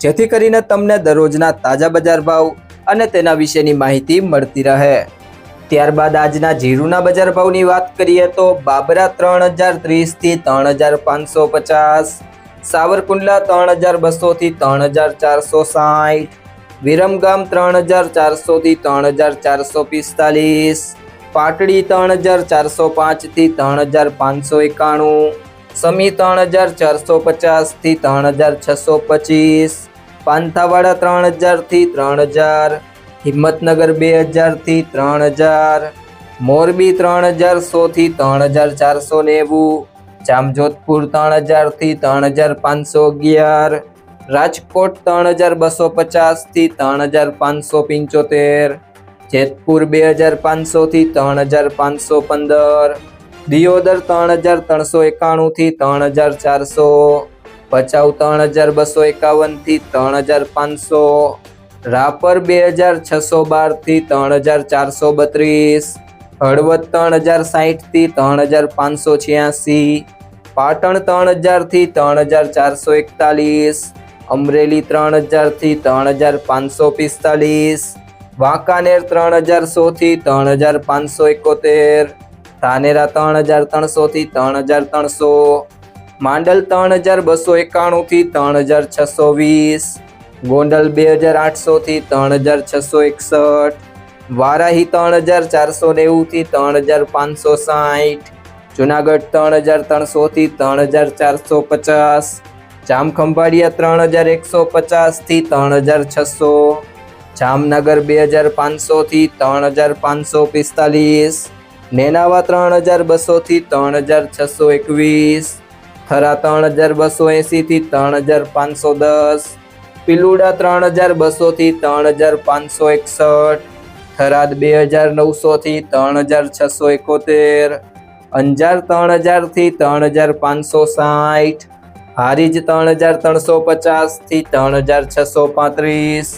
જેથી કરીને તમને દરરોજના તાજા બજાર ભાવ અને તેના વિશેની માહિતી મળતી રહે ત્યારબાદ આજના જીરુના બજાર ભાવની વાત કરીએ તો બાબરા ત્રણ હજાર ત્રીસથી ત્રણ હજાર પાંચસો પચાસ સાવરકુંડલા ત્રણ હજાર બસોથી ત્રણ હજાર ચારસો સાઠ વિરમગામ ત્રણ હજાર ચારસોથી ત્રણ હજાર ચારસો પિસ્તાલીસ પાટડી ત્રણ હજાર ચારસો પાંચથી ત્રણ હજાર પાંચસો એકાણું સમી ત્રણ હજાર ચારસો પચાસથી ત્રણ હજાર છસો પચીસ પાંથાવાડા ત્રણ હજારથી ત્રણ હજાર, હિંમતનગર બે હજારથી ત્રણ હજાર, મોરબી ત્રણ હજાર સોથી ત્રણ હજાર ચારસો નેવું, જામજોધપુર ત્રણ હજારથી ત્રણ હજાર પાંચસો અગિયાર, રાજકોટ ત્રણ હજાર બસો પચાસથી ત્રણ હજાર પાંચસો પંચોતેર, જેતપુર બે હજાર પાંચસોથી ત્રણ હજાર પાંચસો પંદર, દિયોદર ત્રણ હજાર ત્રણસો એકાણુંથી ત્રણ હજાર ચારસો ભચાઉ ત્રણ હજાર બસો એકાવનથી ત્રણ હજાર પાંચસો રાપર બે હજાર છસો બારથી ત્રણ હજાર ચારસો બત્રીસ હળવદ ત્રણ હજાર સાહીઠથી ત્રણ હજાર પાંચસો છ્યાસી પાટણ ત્રણ હજારથી ત્રણ હજાર ચારસો એકતાલીસ અમરેલી ત્રણ હજારથી ત્રણ હજાર પાંચસો પિસ્તાલીસ વાંકાનેર ત્રણ હજાર સોથી ત્રણ હજાર પાંચસો એકોતેર ધાનેરા ત્રણ હજાર ત્રણસોથી ત્રણ હજાર ત્રણસો માંડલ ત્રણ હજાર બસો એકાણુંથી ત્રણ હજાર છસો વીસ. ગોંડલ બે હજાર આઠસોથી ત્રણ હજાર છસો એકસઠ. વારાહી ત્રણ હજાર ચારસો નેવુંથી ત્રણ હજાર પાંચસો સાઠ જુનાગઢ ત્રણ હજાર ત્રણસોથી ત્રણ હજાર ચારસો પચાસ. જામખંભાળિયા ત્રણ હજાર એકસો પચાસથી ત્રણ હજાર છસો. જામનગર બે હજાર પાંચસોથી ત્રણ હજાર પાંચસો પિસ્તાલીસ. નેનાવા ત્રણ હજાર બસોથી ત્રણ હજાર છસો એકવીસ. થરા ત્રણ હજાર બસો એંસીથી ત્રણ હજાર પાંચસો દસ પિલુડા ત્રણ હજાર બસોથી ત્રણ હજાર પાંચસો એકસઠ થરાદ બે હજાર નવસોથી ત્રણ હજાર છસો એકોતેર અંજાર ત્રણ હજારથી ત્રણ હજાર પાંચસો સાઠ હારીજ ત્રણ હજાર ત્રણસો પચાસથી ત્રણ હજાર છસો પાંત્રીસ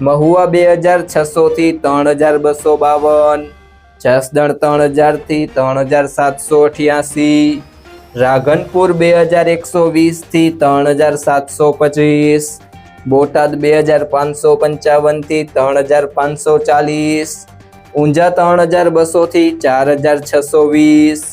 મહુવા બે હજાર છસોથી ત્રણ હજાર બસો બાવન જસદણ ત્રણ હજારથી ત્રણ હજાર સાતસો અઠ્યાસી રાધનપુર બે હજાર એકસો વીસથી ત્રણ હજાર સાતસો પચીસ, બોટાદ બે હજાર પાંચસો પંચાવનથી ત્રણ હજાર પાંચસો ચાલીસ, ઊંઝા ત્રણ હજાર બસોથી ચાર હજાર છસો વીસ